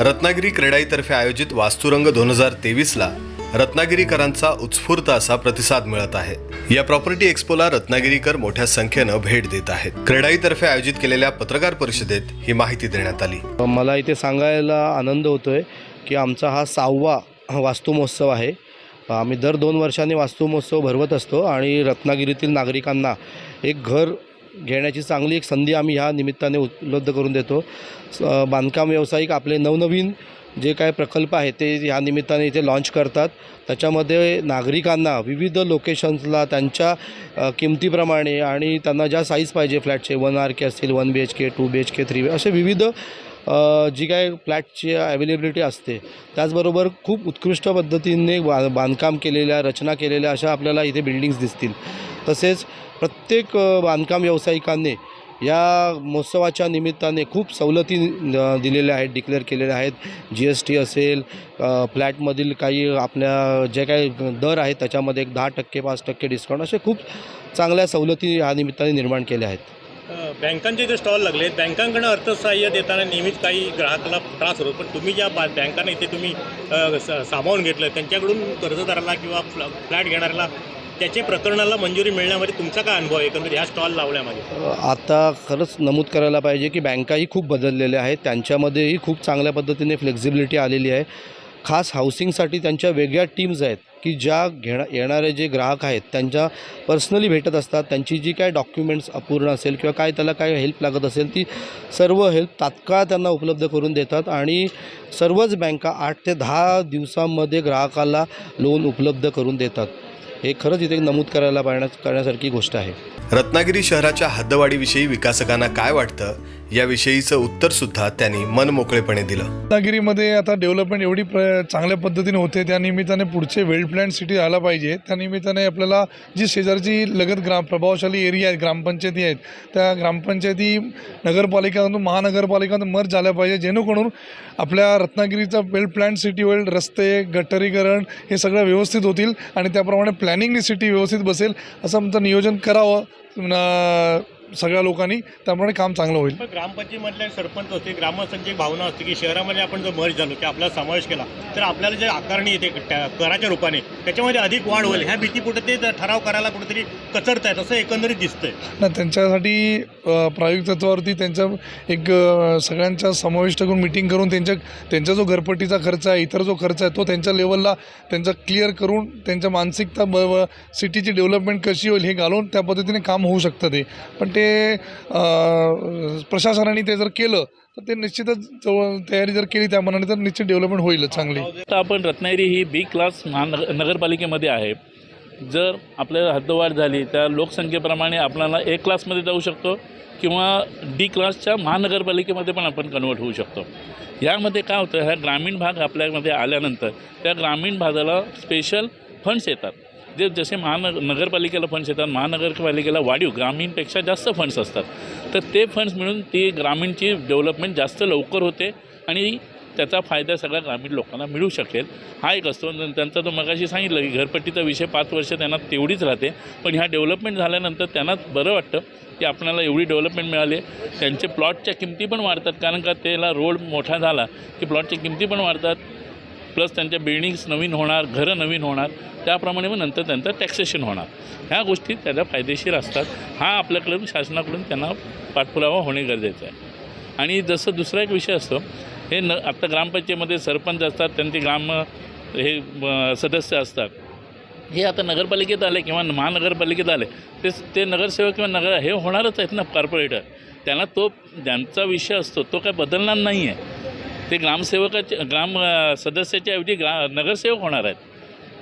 रत्नागिरी क्रेडाईतर्फे आयोजित वास्तुरंग दोन हजार तेवीसला रत्नागिरीकरांचा उत्स्फूर्त असा प्रतिसाद मिळत आहे. या प्रॉपर्टी एक्स्पोला रत्नागिरीकर मोठ्या संख्येनं भेट देत आहेत. क्रेडाईतर्फे आयोजित केलेल्या पत्रकार परिषदेत ही माहिती देण्यात आली. मला इथे सांगायला आनंद होतो आहे की आमचा हा सहावा वास्तुमहोत्सव आहे. आम्ही दर दोन वर्षांनी वास्तुमहोत्सव भरवत असतो आणि रत्नागिरीतील नागरिकांना एक घर घेण्याची चांगली एक संधी आम्ही ह्या निमित्ताने उपलब्ध करून देतो. स- बांधकाम व्यावसायिक आपले नवनवीन जे काय प्रकल्प आहेत ते ह्या निमित्ताने इथे लॉन्च करतात. त्याच्यामध्ये नागरिकांना विविध लोकेशन्सला त्यांच्या किमतीप्रमाणे आणि त्यांना ज्या साईज पाहिजे फ्लॅटचे वन आर के असतील one B H K two B H K three B असे विविध जी काय फ्लॅटची अवेलेबिलिटी असते. त्याचबरोबर खूप उत्कृष्ट पद्धतीने बा बांधकाम केलेल्या रचना केलेल्या अशा आपल्याला इथे बिल्डिंग्स दिसतील. तसेच प्रत्येक बांधकाम व्यावसायिकांनी या महोत्सवाच्या निमित्ताने खूप सवलती दिलेल्या आहेत डिक्लेअर केलेल्या आहेत. जी एस टी असेल फ्लॅटमधील काही आपल्या जे काही दर आहेत त्याच्यामध्ये एक दहा टक्के पाच टक्के डिस्काउंट असे खूप चांगल्या सवलती या निमित्ताने निर्माण केल्या आहेत. बँकांचे जे स्टॉल लागले आहेत बँकांकडनं अर्थसहाय्य देताना नेहमीच काही ग्राहकाला त्रास होतो. पण तुम्ही ज्या बा बँकांना इथे तुम्ही स- सामावून घेतलं त्यांच्याकडून कर्जदाराला किंवा फ्ल फ्लॅट घेणाऱ्याला त्याचे प्रकरणाला मंजुरी मिळण्यामध्ये तुमचा काय अनुभव आहे? एकंदरीत ह्या स्टॉल लावण्यामध्ये आता खरंच नमूद करायला पाहिजे की बँकाही खूप बदललेल्या आहेत. त्यांच्यामध्येही खूप चांगल्या पद्धतीने फ्लेक्झिबिलिटी आलेली आहे. खास हाऊसिंगसाठी त्यांच्या वेगळ्या टीम्स आहेत की ज्या घेणा येणारे जे ग्राहक आहेत त्यांच्या पर्सनली भेटत असतात. त्यांची जी काय डॉक्युमेंट्स अपूर्ण असेल किंवा काय त्याला काय हेल्प लागत असेल ती सर्व हेल्प तात्काळ त्यांना उपलब्ध करून देतात आणि सर्वच बँका आठ ते दहा दिवसांमध्ये ग्राहकाला लोन उपलब्ध करून देतात. हे खरंच इथे नमूद करायला पाहण्या करण्यासारखी गोष्ट आहे. रत्नागिरी शहराच्या हद्दवाढीविषयी विकासकांना काय वाटतं? याविषयीचं उत्तरसुद्धा त्यांनी मनमोकळेपणे दिलं. रत्नागिरीमध्ये आता डेव्हलपमेंट एवढी प्र चांगल्या पद्धतीने होते त्या निमित्ताने पुढचे वेल प्लॅन सिटी झाला पाहिजे त्या निमित्ताने आपल्याला जी शेजारची लगत ग्राम प्रभावशाली एरिया आहेत ग्रामपंचायती आहेत त्या ग्रामपंचायती नगरपालिकामधून महानगरपालिकामधून मर्ज झाल्या पाहिजे जेणेकरून आपल्या रत्नागिरीचा वेल प्लॅन सिटी होईल रस्ते गटरीकरण हे सगळं व्यवस्थित होतील आणि त्याप्रमाणे प्लॅनिंगनी सिटी व्यवस्थित बसेल असं आमचं नियोजन करावं सगळ्या लोकांनी त्याप्रमाणे काम चांगलं होईल. पण ग्रामपंचायतीमधले सरपंच असते ग्रामस्थांची भावना असते की शहरामध्ये आपण जर मर्ज झालो की आपला समावेश केला तर आपल्याला जे आकारणी येते त्या कराच्या रूपाने त्याच्यामध्ये अधिक वाढ होईल. ह्या भीतीपुढे ते ठराव करायला कुठेतरी कचरत आहेत असं एकंदरीत दिसतंय. ना त्यांच्यासाठी प्रायोगिक तत्वावरती त्यांचा एक सगळ्यांच्या सगळ्यांचा समाविष्ट करून मिटिंग करून त्यांच्या त्यांचा जो घरपट्टीचा खर्च आहे इतर जो खर्च आहे तो त्यांच्या लेवलला त्यांचा क्लिअर करून त्यांच्या मानसिकता ब सिटीची डेव्हलपमेंट कशी होईल हे घालून त्या पद्धतीने काम होऊ शकतं ते. पण ते प्रशासनाने ते जर केलं तर ते निश्चितच तयारी जर केली त्या मनाने तर निश्चित डेव्हलपमेंट होईल चांगली. आता आपण रत्नागिरी ही बी क्लास महानगर नगरपालिकेमध्ये आहे. जर आपल्याला हद्दवाढ झाली त्या लोकसंख्येप्रमाणे आपल्याला ए क्लासमध्ये जाऊ शकतो किंवा डी क्लासच्या महानगरपालिकेमध्ये पण आपण कन्वर्ट होऊ शकतो. यामध्ये काय होतं ह्या ग्रामीण भाग आपल्यामध्ये आल्यानंतर त्या ग्रामीण भागाला स्पेशल फंड्स येतात. जे जसे महानग नगरपालिकेला फंड्स येतात महानगरपालिकेला वाढीव ग्रामीणपेक्षा जास्त फंड्स असतात. तर ते फंड्स मिळून ती ग्रामीणची डेव्हलपमेंट जास्त लवकर होते आणि त्याचा फायदा सगळ्या ग्रामीण लोकांना मिळू शकेल. हा एक असतो. त्यांचा तो मगाशी सांगितलं की घरपट्टीचा विषय पाच वर्ष त्यांना तेवढीच राहते. पण ह्या डेव्हलपमेंट झाल्यानंतर त्यांना बरं वाटतं की आपल्याला एवढी डेव्हलपमेंट मिळाली. त्यांचे प्लॉटच्या किमती पण वाढतात. कारण का त्याला रोड मोठा झाला की प्लॉटच्या किमती पण वाढतात. प्लस त्यांच्या बिल्डिंग्स नवीन होणार घरं नवीन होणार त्याप्रमाणे मग नंतर त्यांचं टॅक्सेशन होणार. ह्या गोष्टी त्याला फायदेशीर असतात. हा आपल्याकडून शासनाकडून त्यांना पाठपुरावा होणे गरजेचं आहे. आणि जसं दुसरा एक विषय असतो हे न आत्ता ग्रामपंचायतीमध्ये सरपंच असतात त्यांचे ग्राम हे सदस्य असतात. हे आता नगरपालिकेत आले किंवा महानगरपालिकेत आले ते ते नगरसेवक किंवा नगर हे होणारच आहेत ना कॉर्पोरेटर त्यांना तो ज्यांचा विषय असतो तो काय बदलणार नाही आहे ते ग्रामसेवकाचे ग्राम सदस्याच्या ऐवजी ग्रा नगरसेवक होणार आहेत.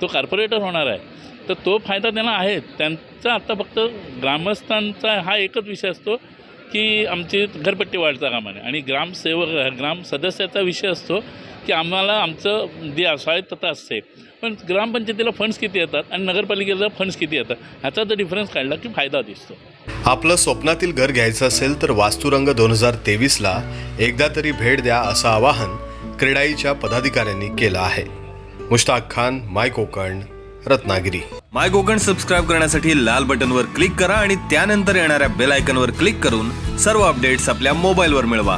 तो कॉर्पोरेटर होणार आहे. तर तो फायदा त्यांना आहे. त्यांचा आता फक्त ग्रामस्थांचा हा एकच विषय असतो की आमची घरपट्टी वाढता कामाने. आणि ग्रामसेवक ग्राम सदस्याचा विषय असतो की आम्हाला आमचं जे स्वायत्तता असते. पण ग्रामपंचायतीला फंड्स किती येतात आणि नगरपालिकेला फंड्स किती येतात? ह्याचा जर डिफरन्स काढला की फायदा दिसतो. आपलं स्वप्नातील घर घ्यायचं असेल तर वास्तुरंग दोन हजार तेवीसला एकदा तरी भेट द्या असं आवाहन क्रेडाईच्या पदाधिकाऱ्यांनी केलं आहे. Mushtaq Khan my Konkan Ratnagiri. My Konkan subscribe करण्यासाठी लाल बटनवर क्लिक करा आणि त्यानंतर येणाऱ्या बेल आयकनवर क्लिक करून सर्व अपडेट्स आपल्या मोबाईलवर मिळवा.